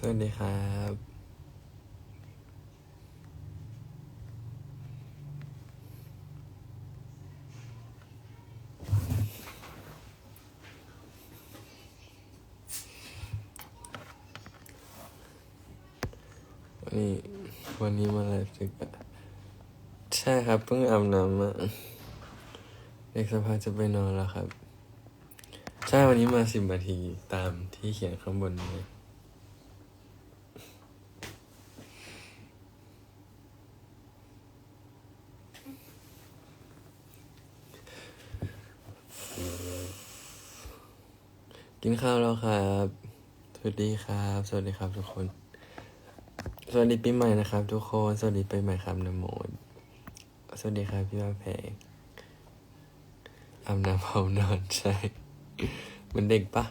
สวัสดีครับ วันนี้ วันนี้มาไลฟ์ดึกอะใช่ครับ เพิ่งอาบน้ำมาเด็กสภาจะไปนอนแล้วครับ ใช่ วันนี้มาสิบนาทีตามที่เขียนข้างบนเกินข้าวแล้วครับ สวัสดีครับ สวัสดีครับทุกคน สวัสดีปีใหม่นะครับ ทุกคน สวัสดีปีใหม่ครับนโมดสวัสดีครับพี่ว่าแพงอาบน้ำเผานอนใช่เหมือนเด็กปะ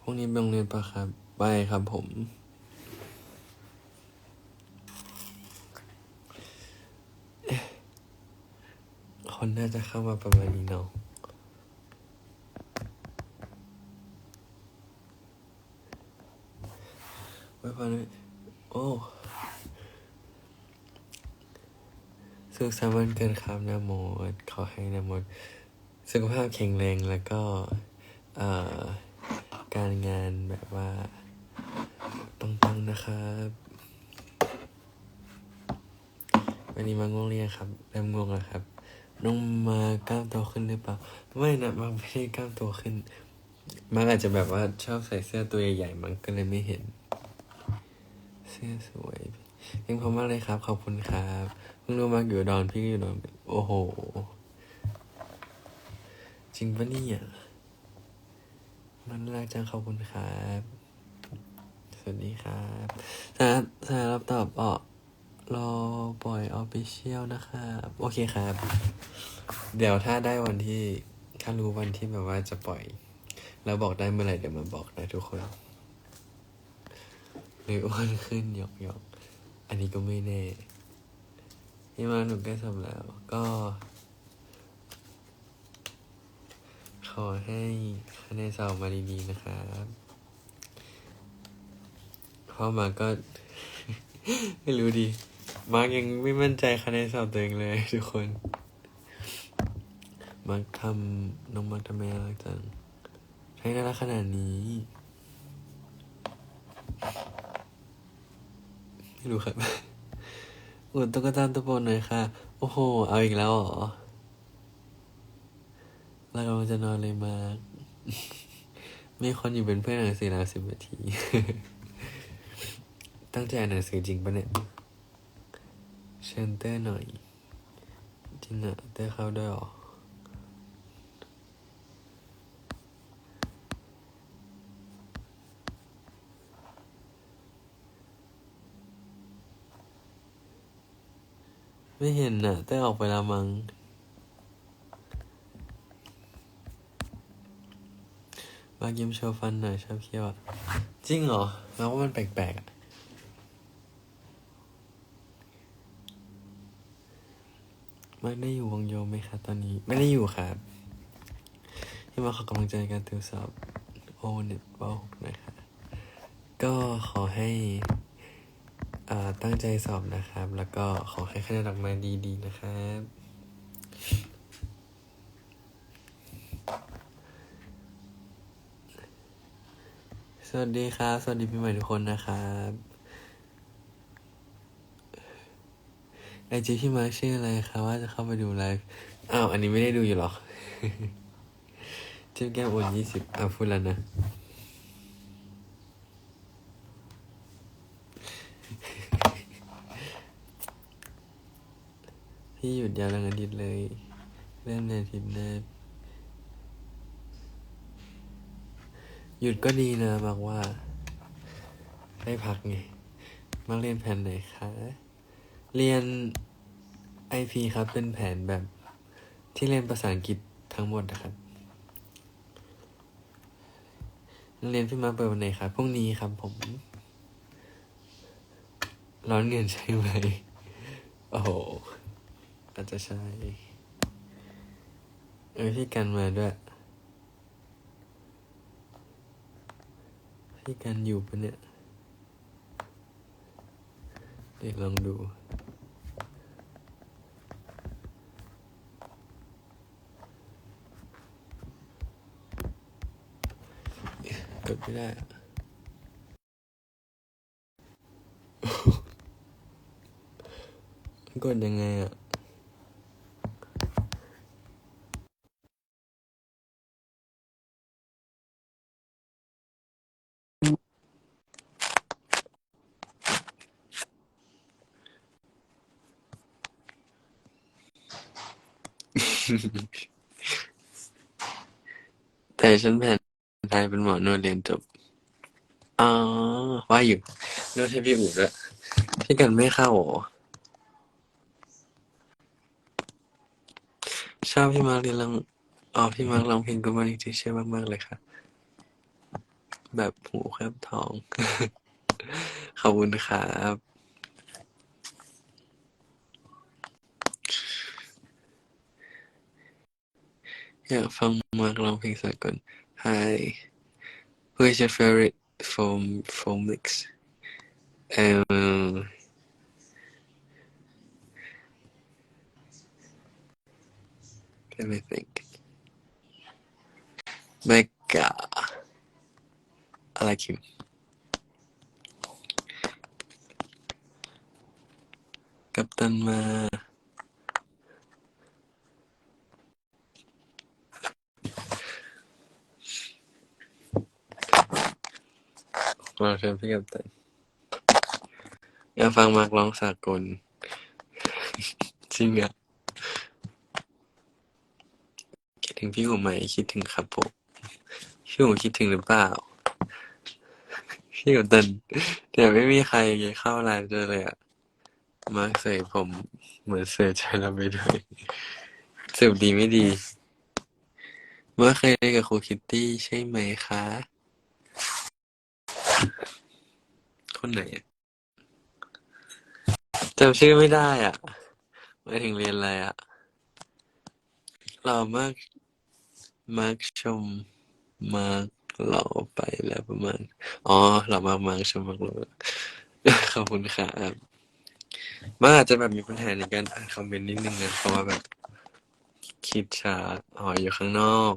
พรุ่งนี้ไปโรงเรียนปะครับ ไปครับผม ค น่าจะเข้ามาประมาณนี้เนาะไว้พอนะโอ้สุขสันต์วันเกิดครับนะโมดขอให้นะโมดสุขภาพแข็งแรงแล้วก็เอ่อการงานแบบว่าปังๆนะครับ วันนี้มาง่วงเรียงครับเริ่มง่วงแล้วครับ น้องมากล้ามโตขึ้นหรือเปล่าไม่นะมันไม่ได้กล้ามโตขึ้นมันอาจจะแบบว่าชอบใส่เสื้อตัวใหญ่ๆมันก็เลยไม่เห็น เสื้อสวยเพลงพอมากเลยครับ ขอบคุณครับเพิ่งรู้มากอยู่ดอนพี่อยู่ดอนโอ้โห จริงปะเนี่ยมันรักจังขอบคุณครับ สวัสดีครับสาสารับตอบออก รอปล่อยออฟฟิเชียลนะครับ โอเคครับ เดี๋ยวถ้าได้วันที่ ถ้ารู้วันที่แบบว่าจะปล่อย แล้วบอกได้เมื่อไหร่เดี๋ยวมาบอกนะทุกคน หรืออ้วนขึ้นหยอกหยอกอันนี้ก็ไม่แน่นี่มาหนูใกล้สำแล้ว ก็ ขอให้คะแนนสอบมาดีๆนะครับเข้ามาก็ ไม่รู้ดิ มาร์กยังไม่มั่นใจคะแนนสอบตัวเองเลยทุกคน มาร์กทำน้องมาร์กทำไมน่ารักจังให้น่ารักขนาดนี้ ไม่รู้ครับอุดตุ๊กตาตัวโปรดหน่อยค่ะ โอ้โห เอาอีกแล้วเหรอเรากำลังจะนอนเลยมาร์กมีคนอยู่เป็นเพื่อนหนังสือแล้วสิบนาที ตั้งใจอ่านหนังสือจริงปะเนี่ย เชิญเต้หน่อยจริงอะเต้เข้าด้วยหรอไม่เห็นน่ะเต้ออกไปละมัง้งมายิ้มโชว์ฟันหน่อยชอบเคี้ยวอะจริงเหรอ แล้วว่ามันแปลกๆอะ ไม่ได้อยู่วงโยมไหมครับตอนนี้ ไม่ได้อยู่ครับที่มาขอกำลังใจในการติวสอบโอเน็ตบอลนะครับก็ขอให้อ่าตั้งใจสอบนะครับ แล้วก็ขอให้คะแนนออกมาดีๆนะครับ สวัสดีครับ สวัสดีปีใหม่ทุกคนนะครับ ไอจีพี่มาชื่ออะไรคะว่าจะเข้าไปดูไลฟ์อ้าวอันนี้ไม่ได้ดูอยู่หรอจิ้มแก้มโอนยี่สิบอะพูดแล้วนะ พี่หยุดยาวทั้งอาทิตย์เลย เริ่มในอาทิตย์หน้าหยุดก็ดีนะมากว่าได้พักไง มาเรียนแผนไหนคะ เรียน IP ครับ เป็นแผนแบบที่เรียนภาษาอังกฤษทั้งหมดนะครับนักเรียนพี่มาเปิดวันไหนครับพรุ่งนี้ครับผม ร้อนเงินใช่ไหม โอ้โห อาจจะใช่ เออพี่กันมาด้วย พี่กันอยู่ปะเนี่ย เดี๋ยวลองดูกดไม่ได้กดยังไงอะ แต่ฉันแผนไทยเป็นหมอนวดเรียนจบ อ๋อ ว่าอยู่นวดให้พี่อู๋ด้วยพี่กันไม่เข้าเหรอชอบพี่มารเรียนร้องอ๋อพี่มาร้องเพลงก็มาดีที่เชื่อมาก ๆ เลยค่ะ แบบหูแคบทอง ขอบคุณครับ อยากฟังมาร์คร้องเพลงสากล Hi Who is your favorite foam From mix um Let me think แมกกา มาเราเชิญพี่กัปตันอยากฟังมากร้องสากล จริงอะคิดถึงพี่หูไหมคิดถึงครับผมพี่หูคิดถึงหรือเปล่า พี่กัปตันเดี๋ยวไม่มีใครเข้าไลน์ด้วยเลยอะมาร์คเสยผม เหมือนเสือใจเราไปด้วยสืบดีไม่ดี เมื่อเคยเล่นกับครูคิตตี้ใช่ไหมคะ คนไหนอะจำชื่อไม่ได้อะหมายถึงเรียนอะไรอะเรามากมากชมมากหล่อไปแล้วประมาณ อ๋อ เรามากมากชมมากหล่อขอบคุณครับมันอาจจะแบบมีปัญหาในการอ่านคอมเมนต์นิดนึงนะเพราะว่าแบบคิดช้าอ๋ออยู่ข้างนอก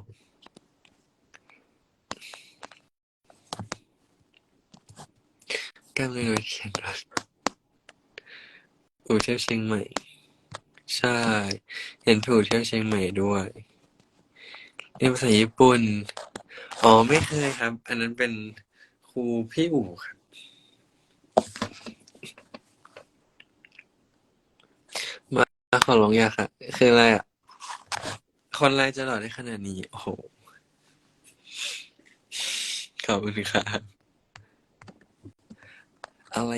กล้ามเนื้อเขียนรถอู่เที่ยวเชียงใหม่ ใช่ เห็นถูกเที่ยวเชียงใหม่ด้วยเรียนภาษาญี่ปุ่น อ๋อไม่เคยครับ อันนั้นเป็นครูพี่อู๋ครับ มาขอร้องอยากค่ะ คืออะไรอะ คนไรจะหล่อได้ขนาดนี้ โอ้โห ขอบคุณครับ อะไร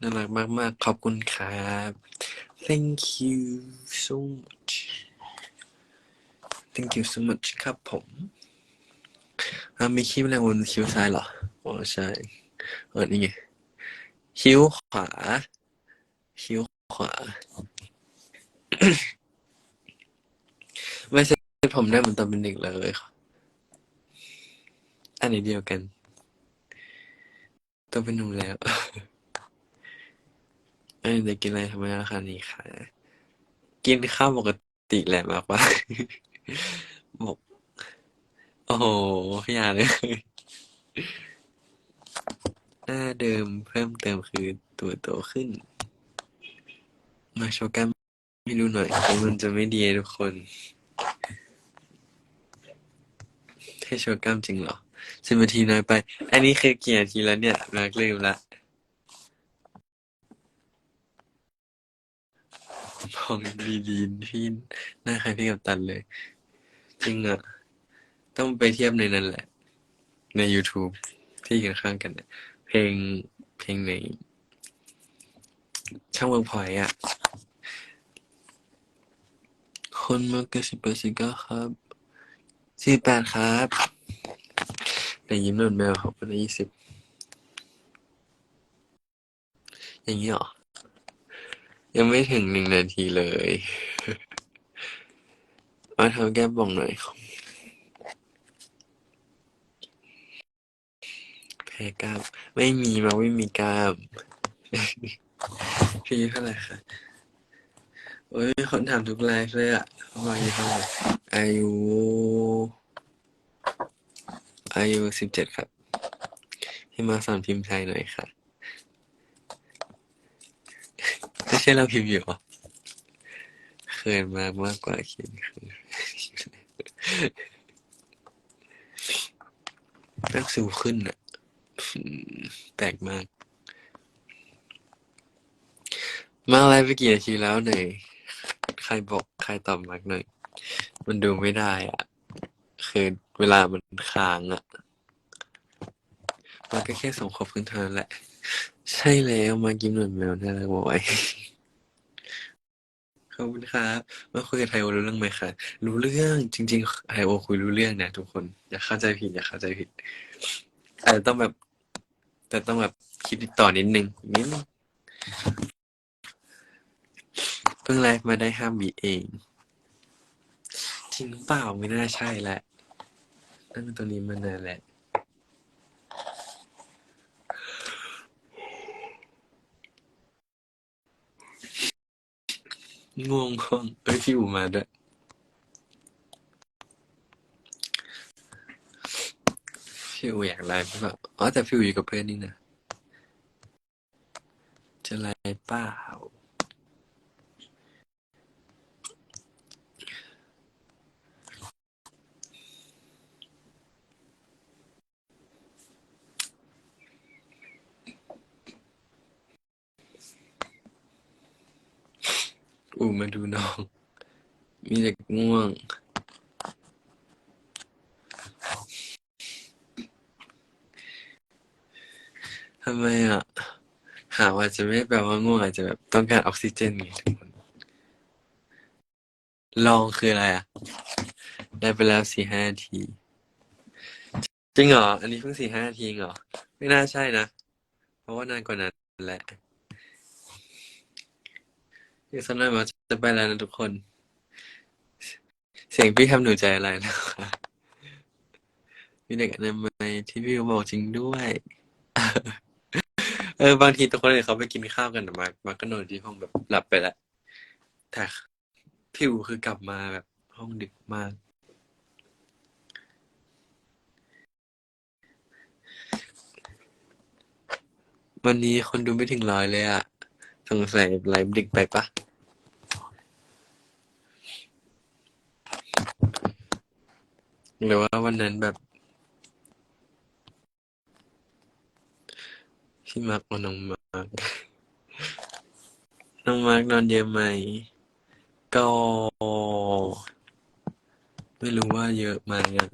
น่ารักมาก ๆ ขอบคุณครับ thank you so much thank you so much ครับผมมีคิ้วอะไรบนคิ้วซ้ายเหรออ๋อใช่เออนี่ไงคิ้วขวา คิ้วขวา ไม่ผมได้เหมือนตอนเป็นเด็กเลยค่ะ อันนี้เดียวกันตัวเป็นหนุ่มแล้วเอ้ยจะกินอะไรทำไมราคานี้ค่ะ กินข้าวปกติแหละมากกว่าบอกโอ้โหอย่าเลยหน้าเดิมเพิ่มเติมคือตัวโตขึ้น มาโชว์กันไม่รู้หน่อยมันจะไม่ดีทุกคน ให้โชว์กล้ามจริงเหรอสิบนาทีน้อยไป อันนี้คือกี่นาทีแล้วเนี่ยมาร์กลืมละพองดีดีนพี่หน้าใครพี่กับตันเลย จริงอะต้องไปเทียบในนั้นแหละ ใน YouTube ที่กันข้างกันเนี่ยเพลงเพลงในช่างเวิร์กพอยอะคนมากกว่าสิบเปอร์เซ็นต์ก็ครับ สี่แปดครับแต่ยิ้มโดนแมวเขาเป็นละยี่สิบอย่างนี้หรอ ยังไม่ถึงหนึ่งนาทีเลยมาทำแก้บ่องหน่อยแพ้กล้าม ไม่มีมาไม่มีกล้ามพี่เท่าไหร่ครับ โอ้ยคนถามทุกไลฟ์เลยอะว่าอายุเท่าไหร่อายุอายุสิบเจ็ดครับ ให้มาสอนพิมพ์ไทยหน่อยค่ะ ไม่ใช่เราพิมพ์อยู่เหรอเขินมามากกว่าคิดคือนักสิวขึ้นอะแปลกมาก มาไลฟ์ไปกี่นาทีแล้วไหน รบอกใครตอบมากหน่อย มันดูไม่ได้อะคือเวลามันค้างอะมันก็แค่ส่งขอบคุณเท่านั้นแหละ ใช่แล้วมากินเหมือนแมวน่ารักบอยขอบคุณครับมาคุยกับไทโอรู้เรื่องไหมคะรู้เรื่องจริงๆไทโอคุยรู้เรื่องนะทุกคนอย่าเข้าใจผิดอย่าเข้าใจผิดอาจจะต้องแบบ แต่ต้องแบบคิดต่อนิดนึงนิดนึง พิ่งไลฟ์มาได้ห้าบีเองจริงเปล่าไม่น่าใช่แหละนั่งตรงนี้มานานแหละ ง่วงง่วงเอ้ยพี่อูมาด้วยพี่อูอยากไลฟ์หรือเปล่าอ๋อแต่พี่อูอยู่กับเพื่อนนี่นะจะไลฟ์เปล่า อูมาดูน้อง มีเด็กง่วง ทำไมอะ หาว่าจะไม่แปลว่าง่วงอาจจะแบบต้องการออกซิเจนไงทุกคน ลองคืออะไรอะ ได้ไปแล้วสี่ห้านาที จริงเหรอ อันนี้เพิ่งสี่ห้านาทีเองเหรอ ไม่น่าใช่นะ เพราะว่านานกว่านั้นแหละ อีกสักหน่อยมาจะไปแล้วนะทุกคน เสียงพี่ทำหนูใจอะไรนะคะมีเด็กอนามัยที่พี่บอกจริงด้วย เออบางทีทุกคนเนี่ยเขาไปกินข้าวกันมามาก็นอนที่ห้องแบบหลับไปแล้วแต่พี่อูคือกลับมาแบบห้องดึกมาก วันนี้คนดูไม่ถึงร้อยเลยอะสงสัยไลฟ์ดึกไปปะ หรือว่าวันนั้นแบบพี่มาร์กมาน้องมาร์กน้องมาร์กนอนเยอะไหม ก็ ไม่รู้ว่าเยอะไหมอะ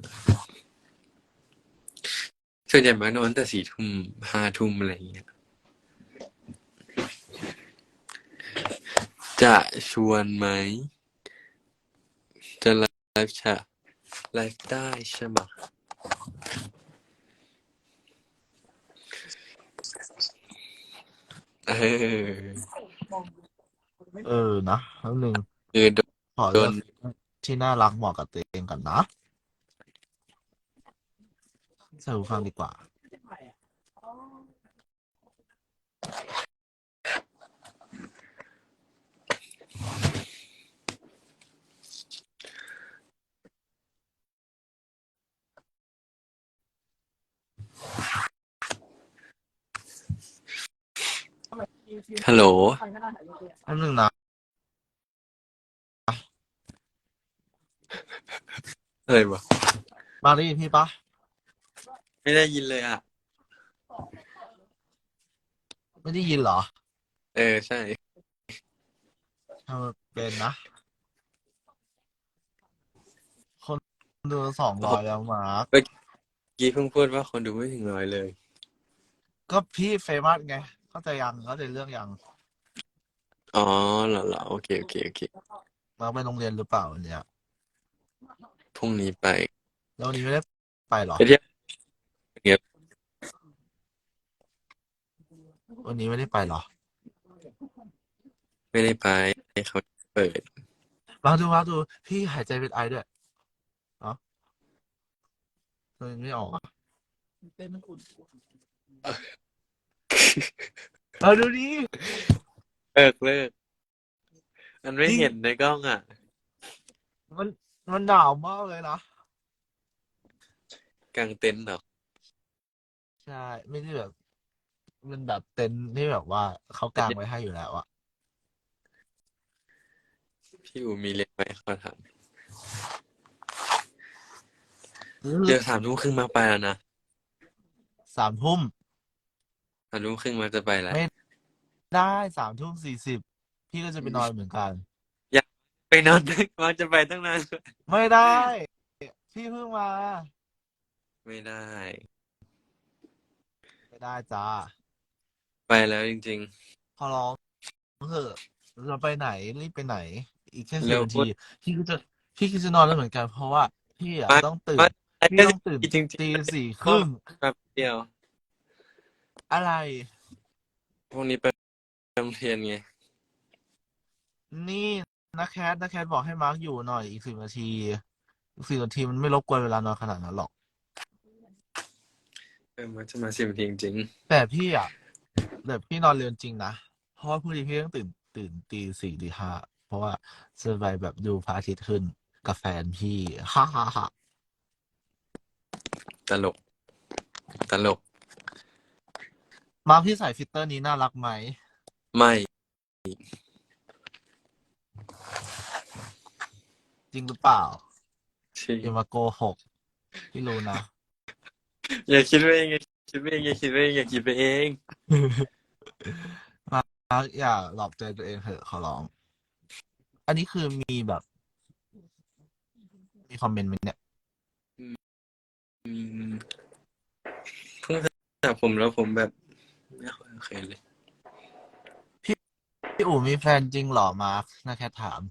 ส่วนใหญ่มาร์กนอนแต่สี่ทุ่มห้าทุ่มอะไรอย่างเงี้ย จะชวนไหม จะไลฟ์ชะ ไลฟ์ได้ใช่ไหมะเออเออนะแล้วหนึ่งคือโดขอโดเลือนกที่น่ารักเหมาะกับตัวเองก่อนนะใส่หูฟังดีกว่า ฮัลโหลแล้วหนึ่งนะอะไรวะมาได้ยินพี่ปะไม่ได้ยินเลยอะ ไม่ได้ยินเหรอ เออ ใช่ทำเป็นนะ คนดูสองร้อยแล้วมาร์คกี้เพิ่งพูดว่าคนดูไม่ถึงร้อยเลย ก็พี่เฟมัสไง เข้าใจยังเข้าใจเรื่องยังอ๋อเหรอเหรอโอเคโอเคโอเคมาร์คไปโรงเรียนหรือเปล่าวันเนี้ยพรุ่งนี้ไปแล้ววันนี้ไม่ได้ไปเหรอไปเที่ยวเงียบวันนี้ไม่ได้ไปเหรอไม่ได้ไปเขาเปิดมาดูมาดูพี่หายใจเป็นไอด้วยเนาะมันไม่ออกอะเต้นมันอุ่น เอาดูดิเลิกเลิกมันไม่เห็นในกล้องอะ มันมันหนาวมากเลยนะ กลางเต็นท์เหรอ ใช่ ไม่ได้แบบ มันแบบเต็นท์ที่แบบว่าเขากางไว้ให้อยู่แล้วอะพี่อูมีเรียนไหมขอถามเดี๋ยวสามทุ่มครึ่งมาไปแล้วนะ สามทุ่ม สามทุ่มครึ่งมาจะไปแล้ว ไม่ ได้สามทุ่มสี่สิบพี่ก็จะไปนอนเหมือนกัน ไปนอนมาจะไปตั้งนาน ไม่ได้ พี่เพิ่งมา ไม่ได้ ไม่ได้จ้าไปแล้วจริง ขอร้องเถอะเราไปไหนรีบไปไหน อีกแค่เร็สิบวนาทีพี่ก็จะพี่ก็จะนอนแล้วเหมือนกัน เพราะว่า พี่อะมาต้องตื่นมาๆพี่ต้องตื่นจริงตีสี่ครึ่งๆแป๊บเดียว อะไรพรุ่งนี้ไปโรงเรียนไง นี่นะแคทนะแคทบอกให้มาร์กอยู่หน่อยอีกสิบนาทีอีกสิบนาทีมันไม่รบกวนเวลานอนขนาดนั้นหรอก เออมันจะมาสิบนาทีจริงแต่พี่อะแต่พี่นอนเร็วจริงนะเพราะว่าพรุ่งนี้พี่ต้องตื่นตื่นตีสี่ตีห้าเพราะว่าจะไปแบบดูพระอาทิตย์ขึ้นกับแฟนพี่ฮ่าฮ่าฮ่าๆตลก ตลก มาร์คพี่ใส่ฟิลเตอร์นี้น่ารักไหม ไม่ จริงหรือเปล่าจริงอย่ามาโกหกพี่รู้นะ อย่าคิดไปเองอย่าคิดไปเองอย่าคิดไปเองอย่าคิดไปเองมาร์คอย่าหลอกใจตัวเองเถอะขอร้อง อันนี้คือมีแบบ มีคอมเมนต์ไหมเนี่ย อืมเพิ่งสระผมแล้วผมแบบ ไม่ค่อยโอเคเลย พี่อู๋มีแฟนจริงเหรอมาร์คนะแค่ถาม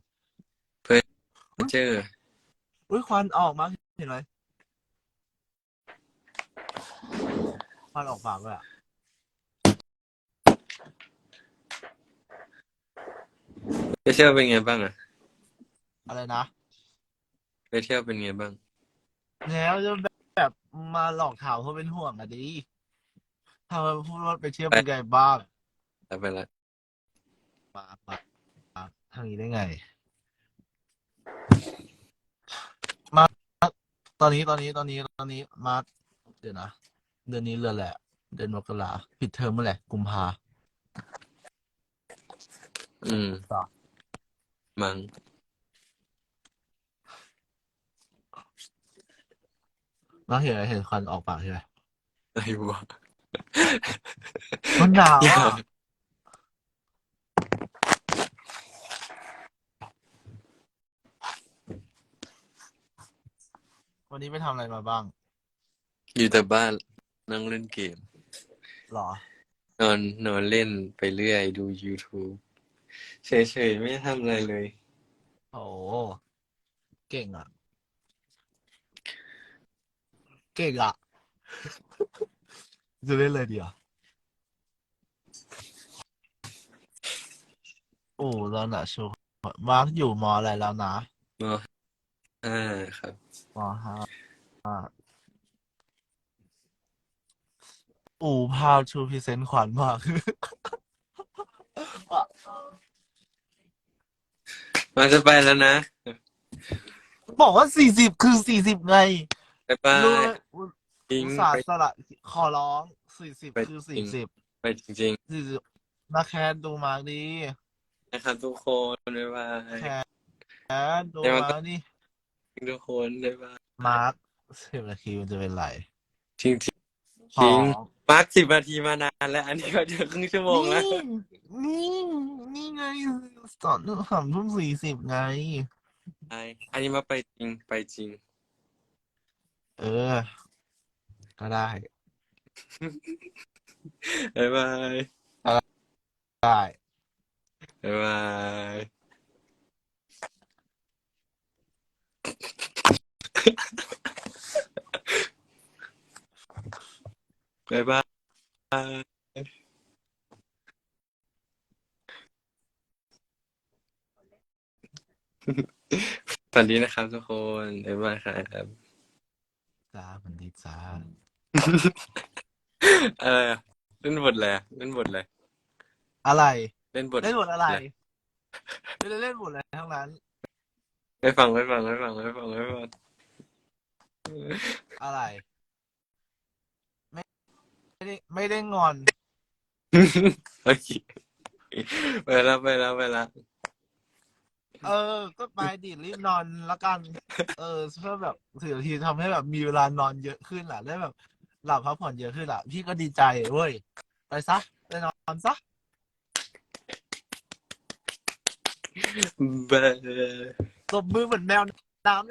เจอ อุ้ยควันออกมาร์คเห็นไหมควันออกปากเลยอะไปเที่ยวเป็นไงบ้างอะอะไรนะ ไปเที่ยวเป็นไงบ้าง แล้วจะแบบมาหลอกถามเพราะเป็นห่วงอะดิ ทำไมพูดว่าไปเที่ยวเป็นไงบ้างแล้วไปละ มามามาทางนี้ได้ไง มา ตอนนี้ตอนนี้ตอนนี้ตอนนี้มาเดี๋ยวนะเดือนนี้เรือนแหละ เดือนมกราปิดเทอมเมื่อไหร่กุมภาอืม ต่อมังมาเห็นเห็นควันออกปากใช่ไหมอะไรวะ มันหนาวอย่าอะวันนี้ไปทำอะไรมาบ้างอยู่แต่บ้านนั่งเล่นเกม หรอ นอนนอนเล่นไปเรื่อยดู YouTube เฉยๆ ไม่ทำอะไรเลย โอ้เก่งอะ เก่งอะ จะเล่นเลยเดียวโอ้แล้วนะชูมาร์คอยู่มออะไรแล้วนะมห้าครับมห้าอูพาวชูพิเซนต์ขวัญมาก มาจะไปแล้วนะ บอกว่าสี่สิบคือสี่สิบไงบ๊ายบารู้ยไหม จริงอุตส่าห์ไป สละขอร้องสี่สิบไปคือจริสี่ง สิบไปจริงสี่สิบนาแคนดูมาร์กดีๆนะครับทุกคนบ๊ายบาย แคนดูเดี๋ยวมัน มาก็ร์กนี่ทุกคนบ๊ายบายมาร์กสิบนาทีมันจะเป็นไรจริงจริงขอจริงมาร์คสิบนาทีมานานแล้ว อันนี้ก็จะครึ่งชั่วโมงแล้ว นี่นี่ไงสอนสามทุ่มสี่สิบไง ใช่อันนี้มาไปจริงไปจริง เออ ก็ได้ บ๊ายบายได้ บ๊ายบายบ๊ายบาย สวัสดีนะครับทุกคนบ๊ายบายครับ จ้ามันดีจ้า อะไรอะเล่นบทอะไรอะเล่นบทอะไรอะไร เล่นบทเล่นบทอะไรไม่ได้เล่นบทอะไรทั้งนั้น ไม่ฟังไม่ฟังไม่ฟังไม่ฟังไม่ฟังอะไร ไม่ไม่ได้ไม่ได้งอน โอเคไปแล้วไปแล้วไปแล้วเออ ก็ไปดิรีบนอนละกัน เออเพื่อแบบสี่นาทีทำให้แบบมีเวลานอนเยอะขึ้นล่ะได้แบบ หลับพักผ่อนเยอะขึ้นล่ะพี่ก็ดีใจเว้ย ไปซะ ไปนอนซะ เบอร์ ตบมือเหมือนแมวน้ำ